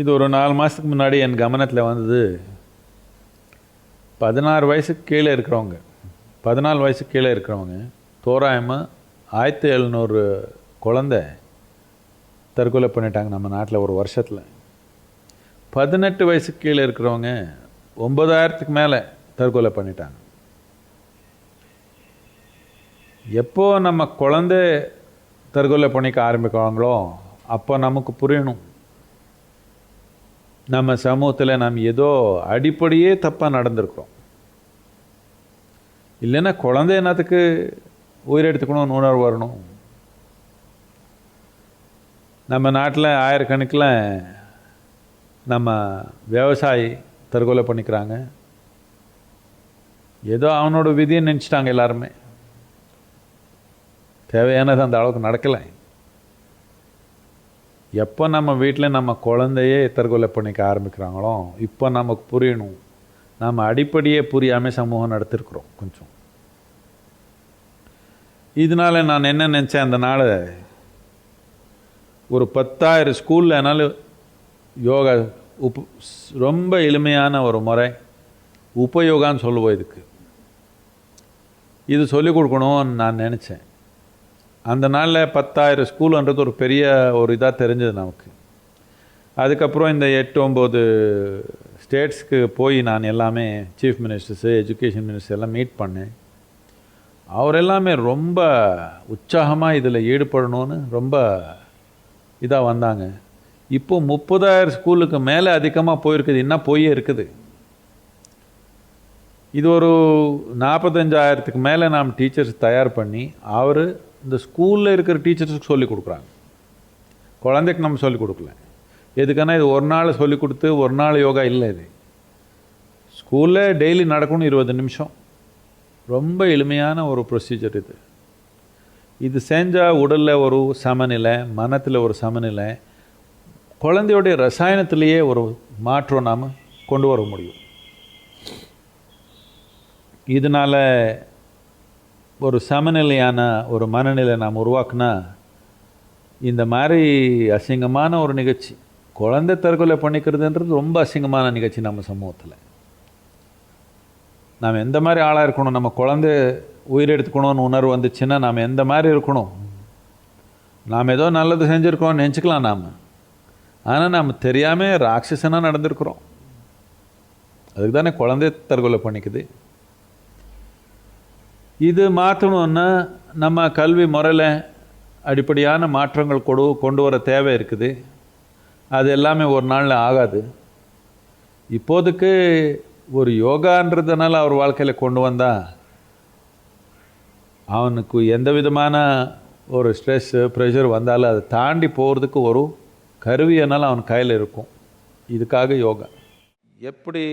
இது ஒரு நாலு மாதத்துக்கு முன்னாடி என் கவனத்தில் வந்தது. பதினாறு வயசுக்கு கீழே இருக்கிறவங்க பதினாலு வயசுக்கு கீழே இருக்கிறவங்க தோராயமாக ஆயிரத்தி எழுநூறு குழந்தை தற்கொலை பண்ணிட்டாங்க நம்ம நாட்டில் ஒரு வருஷத்தில். பதினெட்டு வயசுக்கு கீழே இருக்கிறவங்க ஒன்பதாயிரத்துக்கு மேலே தற்கொலை பண்ணிட்டாங்க. எப்போ நம்ம குழந்தை தற்கொலை பண்ணிக்க ஆரம்பிக்கிறாங்களோ அப்போ நமக்கு புரியணும். நம்ம சமூகத்தில் நாம் ஏதோ அடிப்படையே தப்பாக நடந்திருக்கிறோம். இல்லைன்னா குழந்தை என்னத்துக்கு உயிரெடுத்துக்கணும்னு உணர்வு வரணும். நம்ம நாட்டில் ஆயிரக்கணக்கில் நம்ம விவசாயி தற்கொலை பண்ணிக்கிறாங்க. ஏதோ அவனோட விதியை நினச்சிட்டாங்க எல்லாருமே. தேவையானது அந்த அளவுக்கு நடக்கலை. எப்போ நம்ம வீட்டில் நம்ம குழந்தையே தற்கொலை பண்ணிக்க ஆரம்பிக்கிறாங்களோ இப்போ நமக்கு புரியணும். நாம் அடிப்படையே புரியாமல் சமூகம் நடத்திருக்கிறோம் கொஞ்சம். இதனால நான் என்ன நினச்சேன் அந்த நாள்? ஒரு பத்தாயிரம் ஸ்கூலில் என்னால் யோகா உப் ரொம்ப எளிமையான ஒரு முறை உபயோகான்னு சொல்லுவோம் இதுக்கு. இது சொல்லிக் கொடுக்கணும்னு நான் நினச்சேன். அந்த நாளில் பத்தாயிரம் ஸ்கூலுன்றது ஒரு பெரிய ஒரு இதாக தெரிஞ்சது நமக்கு. அதுக்கப்புறம் இந்த எட்டு ஒம்பது ஸ்டேட்ஸ்க்கு போய் நான் எல்லாமே சீஃப் மினிஸ்டர்ஸு எஜுகேஷன் மினிஸ்டர் எல்லாம் மீட் பண்ணேன். அவர் எல்லாமே ரொம்ப உற்சாகமாக இதில் ஈடுபடணும்னு ரொம்ப இதாக வந்தாங்க. இப்போ முப்பதாயிரம் ஸ்கூலுக்கு மேலே அதிகமாக போயிருக்குது இன்னும் போயே இருக்குது. இது ஒரு நாற்பத்தஞ்சாயிரத்துக்கு மேலே நாம் டீச்சர்ஸ் தயார் பண்ணி அவர் இந்த ஸ்கூலில் இருக்கிற டீச்சர்ஸுக்கு சொல்லிக் கொடுக்குறாங்க. குழந்தைக்கு நம்ம சொல்லிக் கொடுக்கல. எதுக்கான இது ஒரு நாள் சொல்லிக் கொடுத்து ஒரு நாள் யோகா இல்லை இது. ஸ்கூலில் டெய்லி நடக்கணும் இருபது நிமிஷம். ரொம்ப எளிமையான ஒரு ப்ரொசீஜர் இது. இது செஞ்சால் உடலில் ஒரு சமநிலை மனத்தில் ஒரு சமநிலை குழந்தையுடைய ரசாயனத்திலேயே ஒரு மாற்றம் நாம் கொண்டு வர முடியும். இதனால் ஒரு சமநிலையான ஒரு மனநிலை நாம் உருவாக்குனா இந்த மாதிரி அசிங்கமான ஒரு நிகழ்ச்சி குழந்தை தற்கொலை பண்ணிக்கிறதுன்றது ரொம்ப அசிங்கமான நிகழ்ச்சி நம்ம சமூகத்தில். நாம் எந்த மாதிரி ஆளாக இருக்கணும்? நம்ம குழந்தை உயிரெடுத்துக்கணும்னு உணர்வு வந்துச்சுன்னா நாம் எந்த மாதிரி இருக்கணும்? நாம் ஏதோ நல்லது செஞ்சுருக்கோம்னு நினச்சிக்கலாம் நாம். ஆனால் நாம் தெரியாமல் ராட்சசனாக நடந்திருக்கிறோம். அதுக்கு தானே குழந்தை தற்கொலை பண்ணிக்குது. இது மாற்றணுன்னா நம்ம கல்வி முறையில் அடிப்படையான மாற்றங்கள் கொடு கொண்டு வர தேவை இருக்குது. அது எல்லாமே ஒரு நாளில் ஆகாது. இப்போதைக்கு ஒரு யோகான்றதுனால அவர் வாழ்க்கையில் கொண்டு வந்தால் அவனுக்கு எந்த விதமான ஒரு ஸ்ட்ரெஸ்ஸு ப்ரெஷர் வந்தாலும் அதை தாண்டி போகிறதுக்கு ஒரு கருவியனால் அவன் கையில் இருக்கும். இதுக்காக யோகா. எப்படி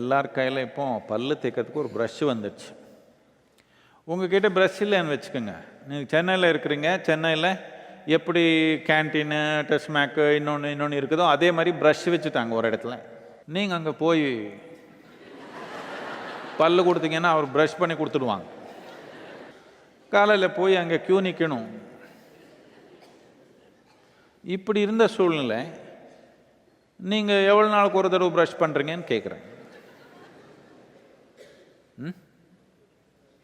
எல்லார் கையில் இப்போ பல்லு தேக்கிறதுக்கு ஒரு ப்ரஷ் வந்துடுச்சு. உங்ககிட்ட ப்ரஷ் இல்லைன்னு வச்சுக்கோங்க. நீங்கள் சென்னையில் இருக்கிறீங்க சென்னையில் எப்படி கேன்டீனு டெஸ்மேக்கு இன்னொன்று இன்னொன்று இருக்குதோ அதே மாதிரி ப்ரஷ் வச்சுட்டாங்க ஒரு இடத்துல. நீங்கள் அங்கே போய் பல்லு கொடுத்தீங்கன்னா அவர் ப்ரஷ் பண்ணி கொடுத்துடுவாங்க. காலையில் போய் அங்கே க்யூ நிற்கணும் இப்படி இருந்த சூழ்நிலை நீங்கள் எவ்வளோ நாளுக்கு ஒரு தடவை ப்ரஷ் பண்ணுறீங்கன்னு கேட்குறேன் ம்?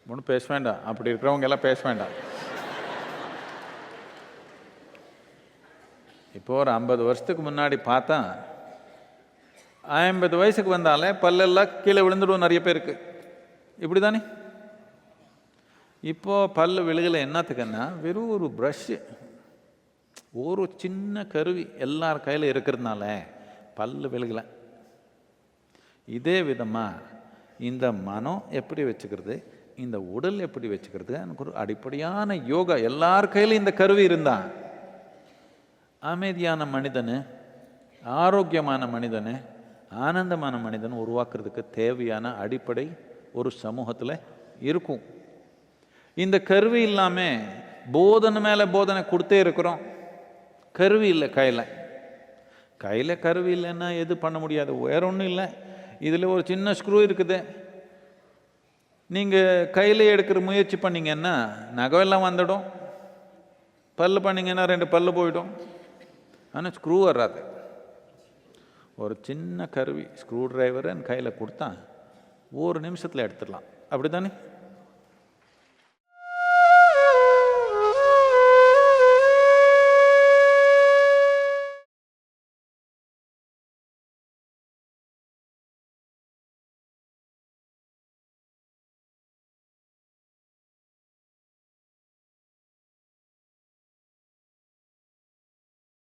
ஒன்றும் பேச வேண்டாம். அப்படி இருக்கிறவங்க எல்லாம் பேச வேண்டாம். இப்போ ஒரு ஐம்பது வருஷத்துக்கு முன்னாடி பார்த்தா ஐம்பது வயசுக்கு வந்தாலே பல்லெல்லாம் கீழே விழுந்துடும் நிறைய பேருக்கு. இப்படி தானே இப்போ பல்லு விழுகலை என்னத்துக்குன்னா வெறும் ஒரு ப்ரஷ்ஷு ஒரு சின்ன கருவி எல்லார் கையில் இருக்கிறதுனால பல்லு விழுகலை. இதே விதமாக இந்த மனம் எப்படி வச்சுக்கிறது? இந்த உடல் எப்படி வச்சுக்கிறது எனக்கு ஒரு அடிப்படையான யோகா எல்லார் கையிலும் இந்த கருவி இருந்தா. அமைதியான மனிதனு ஆரோக்கியமான மனிதனு ஆனந்தமான மனிதன் உருவாக்குறதுக்கு தேவையான அடிப்படை ஒரு சமூகத்தில் இருக்கும். இந்த கருவி இல்லாமல் போதனை மேலே போதனை கொடுத்தே இருக்கிறோம். கருவி இல்லை கையில். கையில் கருவி இல்லைன்னா எது பண்ண முடியாது? வேற ஒன்றும் இல்லை. இதில் ஒரு சின்ன ஸ்க்ரூ இருக்குது. நீங்கள் கையில் எடுக்கிற முயற்சி பண்ணிங்கன்னா நகையெல்லாம் வந்துடும். பல்லு பண்ணிங்கன்னா ரெண்டு பல்லு போயிடும். ஆனால் ஸ்க்ரூ வராது. ஒரு சின்ன கருவி ஸ்க்ரூ டிரைவரை கையில் கொடுத்தா ஒரு நிமிஷத்தில் எடுத்துடலாம். அப்படி தானே